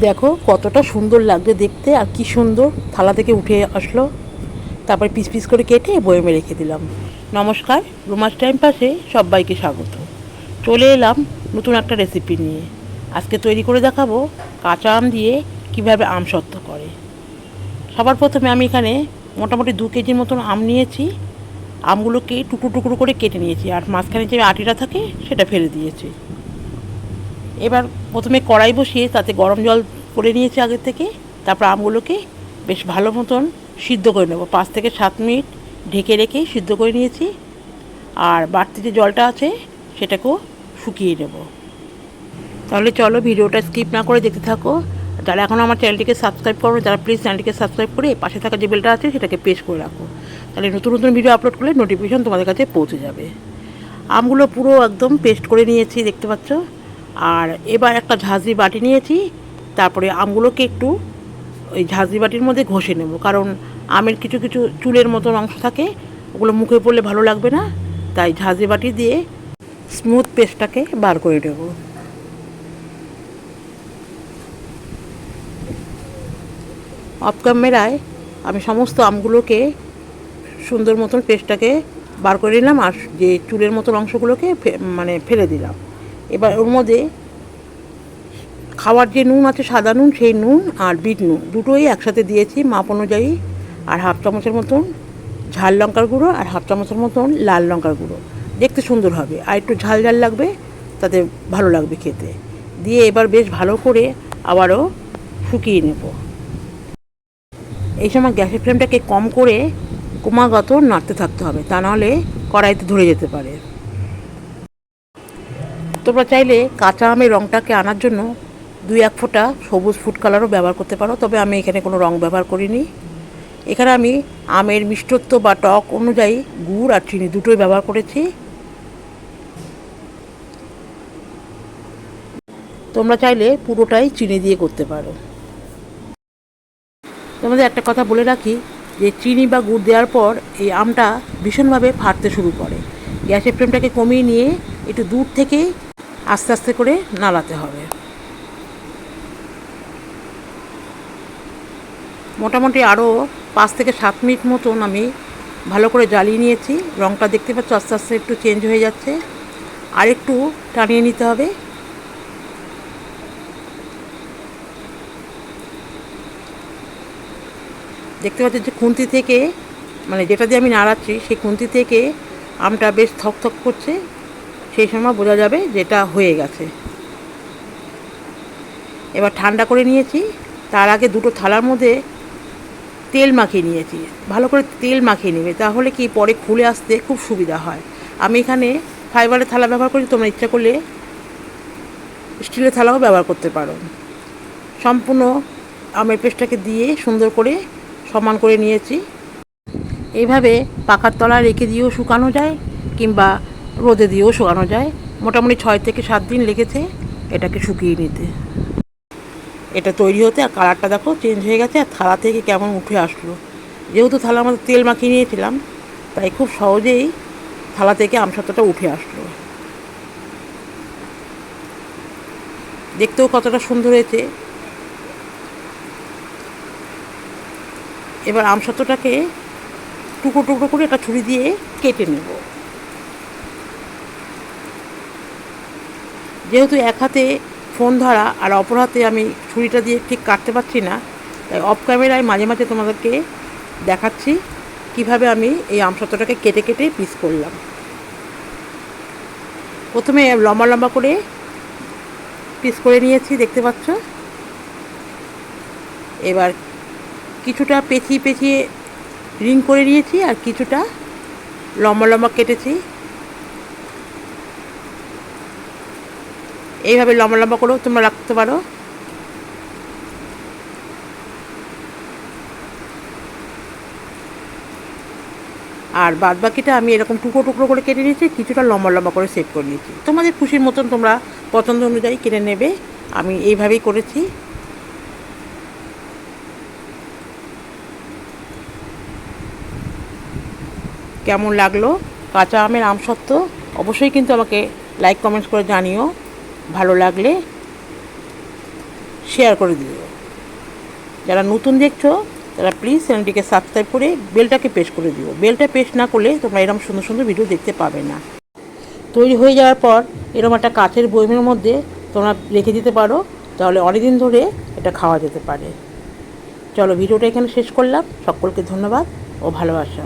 দেখো কতটা সুন্দর লাগবে দেখতে আর কি সুন্দর। থালা থেকে উঠে আসলো। তারপরে পিস পিস করে কেটে বয়েমে রেখে দিলাম। নমস্কার, রোমাস টাইম পাশে সবাইকে স্বাগত। চলে এলাম নতুন একটা রেসিপি নিয়ে। আজকে তৈরি করে দেখাবো কাঁচা আম দিয়ে কীভাবে আম সত্ত্ব করে। সবার প্রথমে আমি এখানে মোটামুটি দু কেজির মতন আম নিয়েছি। আমগুলোকে টুকরো টুকরো করে কেটে নিয়েছি। আর মাঝখানে যে আটিটা থাকে, সেটা ফেলে দিয়েছি। এবার প্রথমে কড়াই বসিয়ে তাতে গরম জল করে নিয়েছি আগের থেকে। তারপর আমগুলোকে বেশ ভালো মতন সিদ্ধ করে নেব। পাঁচ থেকে সাত মিনিট ঢেকে রেখে সিদ্ধ করে নিয়েছি। আর বাড়তি যে জলটা আছে, সেটাকেও শুকিয়ে নেব। তাহলে চলো ভিডিওটা স্কিপ না করে দেখতে থাকো। যারা এখন আমার চ্যানেলটিকে সাবস্ক্রাইব করো তারা প্লিজ চ্যানেলটিকে সাবস্ক্রাইব করে পাশে থাকা যে বেলটা আছে, সেটাকে প্রেস করে রাখো। তাহলে নতুন নতুন ভিডিও আপলোড করলে নোটিফিকেশন তোমাদের কাছে পৌঁছে যাবে। আমগুলো পুরো একদম পেস্ট করে নিয়েছি, দেখতে পাচ্ছ? আর এবার একটা ঝাঁঝরি বাটি নিয়েছি, তারপরে আমগুলোকে একটু ওই ঝাঁঝরি বাটির মধ্যে ঘষে নেব। কারণ আমের কিছু কিছু চুলের মতন অংশ থাকে, ওগুলো মুখে পড়লে ভালো লাগবে না, তাই ঝাঁঝরি বাটি দিয়ে স্মুথ পেস্টটাকে বার করে নেব। অফ ক্যামেরায় আমি সমস্ত আমগুলোকে সুন্দর মতন পেস্টটাকে বার করে নিলাম, আর যে চুলের মতন অংশগুলোকে মানে ফেলে দিলাম। এবার ওর মধ্যে খাওয়ার যে নুন আছে, সাদা নুন, সেই নুন আর বিট নুন দুটোই একসাথে দিয়েছি মাপ অনুযায়ী। আর হাফ চামচের মতন ঝাল লঙ্কার গুঁড়ো আর হাফ চামচের মতন লাল লঙ্কার গুঁড়ো। দেখতে সুন্দর হবে আর একটু ঝাল ঝাল লাগবে, তাতে ভালো লাগবে খেতে। দিয়ে এবার বেশ ভালো করে আবারও শুকিয়ে নেব। এই সময় গ্যাসের ফ্লেমটাকে কম করে ক্রমাগত নাড়তে থাকতে হবে, তা নাহলে কড়াইতে ধরে যেতে পারে। তোমরা চাইলে কাঁচা আমের রঙটাকে আনার জন্য দুই এক ফোঁটা সবুজ ফুড কালারও ব্যবহার করতে পারো। তবে আমি এখানে কোনো রং ব্যবহার করিনি। এখানে আমি আমের মিষ্টত্ব বা টক অনুযায়ী গুড় আর চিনি দুটোই ব্যবহার করেছি। তোমরা চাইলে পুরোটাই চিনি দিয়ে করতে পারো। তোমাদের একটা কথা বলে রাখি যে, চিনি বা গুড় দেওয়ার পর এই আমটা ভীষণভাবে ফাটতে শুরু করে। গ্যাসের ফ্লেমটাকে কমিয়ে নিয়ে একটু দূর থেকে আস্তে আস্তে করে নাড়াতে হবে। মোটামুটি আরও পাঁচ থেকে সাত মিনিট মতন আমি ভালো করে জ্বালিয়ে নিয়েছি। রঙটা দেখতে পাচ্ছ আস্তে আস্তে একটু চেঞ্জ হয়ে যাচ্ছে। আর একটু টানিয়ে নিতে হবে। দেখতে পাচ্ছি যে খুন্তি থেকে মানে যেটা দিয়ে আমি নাড়াচ্ছি, সেই খুন্তি থেকে আমটা বেশ থক থক করছে। সেই সময় বোঝা যাবে যেটা হয়ে গেছে। এবার ঠান্ডা করে নিয়েছি, তার আগে দুটো থালার মধ্যে তেল মাখিয়ে নিয়েছি। ভালো করে তেল মাখিয়ে নেবে, তাহলে কি পরে খুলে আসতে খুব সুবিধা হয়। আমি এখানে ফাইবারের থালা ব্যবহার করি, তোমরা ইচ্ছা করলে স্টিলের থালাও ব্যবহার করতে পারো। সম্পূর্ণ আমের পেস্টটাকে দিয়ে সুন্দর করে সমান করে নিয়েছি। এইভাবে পাখার তলায় রেখে দিয়েও শুকানো যায়, কিংবা রোদে দিয়েও শুকানো যায়। মোটামুটি ছয় থেকে সাত দিন লেগেছে এটাকে শুকিয়ে নিতে। এটা তৈরি হতে আর কালারটা দেখো চেঞ্জ হয়ে গেছে আর থালা থেকে কেমন উঠে আসলো। যেহেতু থালার মধ্যে তেল মাখিয়ে নিয়েছিলাম, তাই খুব সহজেই থালা থেকে আমসত্ত্বটা উঠে আসলো। দেখতেও কতটা সুন্দর হয়েছে। এবার আমসত্ত্বটাকে টুকরো টুকরো করে একটা ছুরি দিয়ে কেটে নেব। যেহেতু এক হাতে ফোন ধরা আর অপর হাতে আমি ছুরিটা দিয়ে ঠিক কাটতে পারছি না, তাই অফ ক্যামেরায় মাঝে মাঝে তোমাদেরকে দেখাচ্ছি কীভাবে আমি এই আমসত্ত্বটাকে কেটে কেটে পিস করলাম। প্রথমে লম্বা লম্বা করে পিস করে নিয়েছি, দেখতে পাচ্ছ? এবার কিছুটা পেঁচিয়ে পেঁচিয়ে রিং করে নিয়েছি আর কিছুটা লম্বা লম্বা কেটেছি। এইভাবে লম্বা লম্বা করেও তোমরা রাখতে পারো। আর বাদ বাকিটা আমি এরকম টুকরো টুকরো করে কেটে নিয়েছি, কিছুটা লম্বা লম্বা করে সেভ করে নিয়েছি। তোমাদের খুশির মতন তোমরা পছন্দ অনুযায়ী কেটে নেবে। আমি এইভাবেই করেছি। কেমন লাগল? কাঁচা আমের আমসত্ত্ব অবশ্যই কিন্তু আমাকে লাইক কমেন্টস করে জানিও। ভালো লাগলে শেয়ার করে দিও। যারা নতুন দেখছ, তারা প্লিজ চ্যানেলটিকে সাবস্ক্রাইব করে বেলটাকে প্রেস করে দিও। বেলটা প্রেস না করলে তোমরা এরকম সুন্দর সুন্দর ভিডিও দেখতে পাবে না। তৈরি হয়ে যাওয়ার পর এরকম একটা কাচের বয়মের মধ্যে তোমরা রেখে দিতে পারো, তাহলে অনেকদিন ধরে এটা খাওয়া যেতে পারে। চলো ভিডিওটা এখানে শেষ করলাম। সকলকে ধন্যবাদ ও ভালোবাসা।